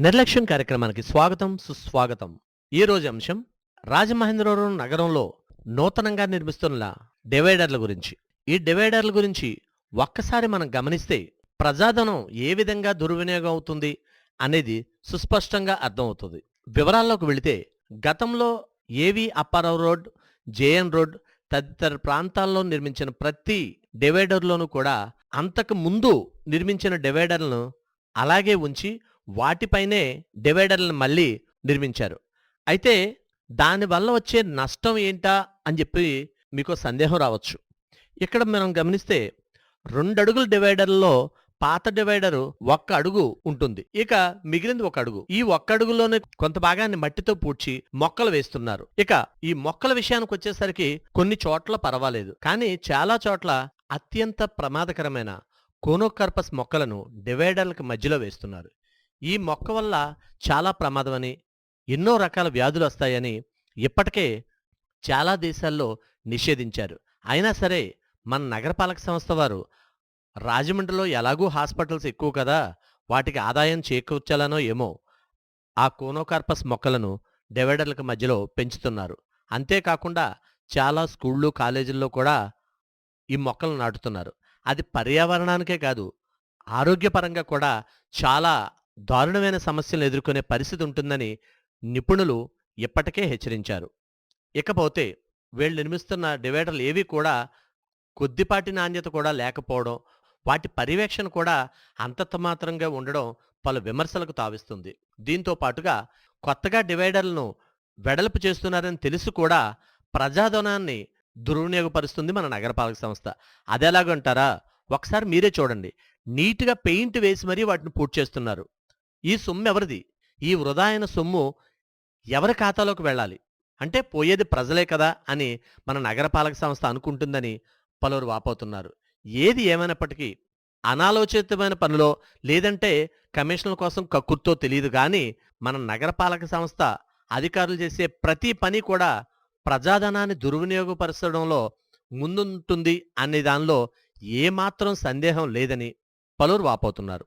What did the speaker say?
నిర్లక్ష్యం కార్యక్రమానికి స్వాగతం సుస్వాగతం. ఈ రోజు అంశం రాజమహేంద్రవరం నగరంలో నూతనంగా నిర్మిస్తున్న డివైడర్ల గురించి. ఈ డివైడర్ల గురించి ఒక్కసారి మనం గమనిస్తే ప్రజాధనం ఏ విధంగా దుర్వినియోగం అవుతుంది అనేది సుస్పష్టంగా అర్థమవుతుంది. వివరాల్లోకి వెళితే గతంలో ఏవి అప్పారావు రోడ్ జేఎన్ రోడ్ తదితర ప్రాంతాల్లో నిర్మించిన ప్రతి డివైడర్లోనూ కూడా అంతకు ముందు నిర్మించిన డివైడర్లను అలాగే ఉంచి వాటిపైనే డివైడర్లను మళ్ళీ నిర్మించారు. అయితే దానివల్ల వచ్చే నష్టం ఏంటా అని చెప్పి మీకు సందేహం రావచ్చు. ఇక్కడ మనం గమనిస్తే రెండు అడుగుల డివైడర్లో పాత డివైడర్ ఒక్క అడుగు ఉంటుంది. ఇక మిగిలింది ఒక అడుగు. ఈ ఒక్క అడుగులోనే కొంత భాగాన్ని మట్టితో పూడ్చి మొక్కలు వేస్తున్నారు. ఇక ఈ మొక్కల విషయానికి వచ్చేసరికి కొన్ని చోట్ల పర్వాలేదు. కానీ చాలా చోట్ల అత్యంత ప్రమాదకరమైన కోనోకర్పస్ మొక్కలను డివైడర్లకు మధ్యలో వేస్తున్నారు. ఈ మొక్క వల్ల చాలా ప్రమాదమని ఎన్నో రకాల వ్యాధులు వస్తాయని ఇప్పటికే చాలా దేశాల్లో నిషేధించారు. అయినా సరే మన నగరపాలక సంస్థ వారు రాజమండ్రిలో ఎలాగూ హాస్పిటల్స్ ఎక్కువ కదా వాటికి ఆదాయం చేకూర్చాలనో ఏమో ఆ కోనోకార్పస్ మొక్కలను డివైడర్లకు మధ్యలో పెంచుతున్నారు. అంతేకాకుండా చాలా స్కూళ్ళు కాలేజీల్లో కూడా ఈ మొక్కలు నాటుతున్నారు. అది పర్యావరణానికే కాదు ఆరోగ్యపరంగా కూడా చాలా దారుణమైన సమస్యలను ఎదుర్కొనే పరిస్థితి ఉంటుందని నిపుణులు ఇప్పటికే హెచ్చరించారు. ఇకపోతే వీళ్ళు నిర్మిస్తున్న డివైడర్లు ఏవి కూడా కొద్దిపాటి నాణ్యత కూడా లేకపోవడం వాటి పర్యవేక్షణ కూడా అంతంత మాత్రంగా ఉండడం పలు విమర్శలకు తావిస్తుంది. దీంతో పాటుగా కొత్తగా డివైడర్లను వెడల్పు చేస్తున్నారని తెలిసి కూడా ప్రజాధనాన్ని దుర్వినియోగపరుస్తుంది మన నగరపాలక సంస్థ. అది ఎలాగంటారా? ఒకసారి మీరే చూడండి. నీట్గా పెయింట్ వేసి మరీ వాటిని పూర్తి చేస్తున్నారు. ఈ సొమ్ము ఎవరిది? ఈ వృధా అయిన సొమ్ము ఎవరి ఖాతాలోకి వెళ్ళాలి? అంటే పోయేది ప్రజలే కదా అని మన నగరపాలక సంస్థ అనుకుంటుందని పలువురు వాపోతున్నారు. ఏది ఏమైనప్పటికీ అనాలోచితమైన పనిలో లేదంటే కమిషన్ల కోసం కక్కుర్తో తెలియదు కానీ మన నగరపాలక సంస్థ అధికారులు చేసే ప్రతి పని కూడా ప్రజాధనాన్ని దుర్వినియోగపరచడంలో ముందుంటుంది అనే దానిలో ఏమాత్రం సందేహం లేదని పలువురు వాపోతున్నారు.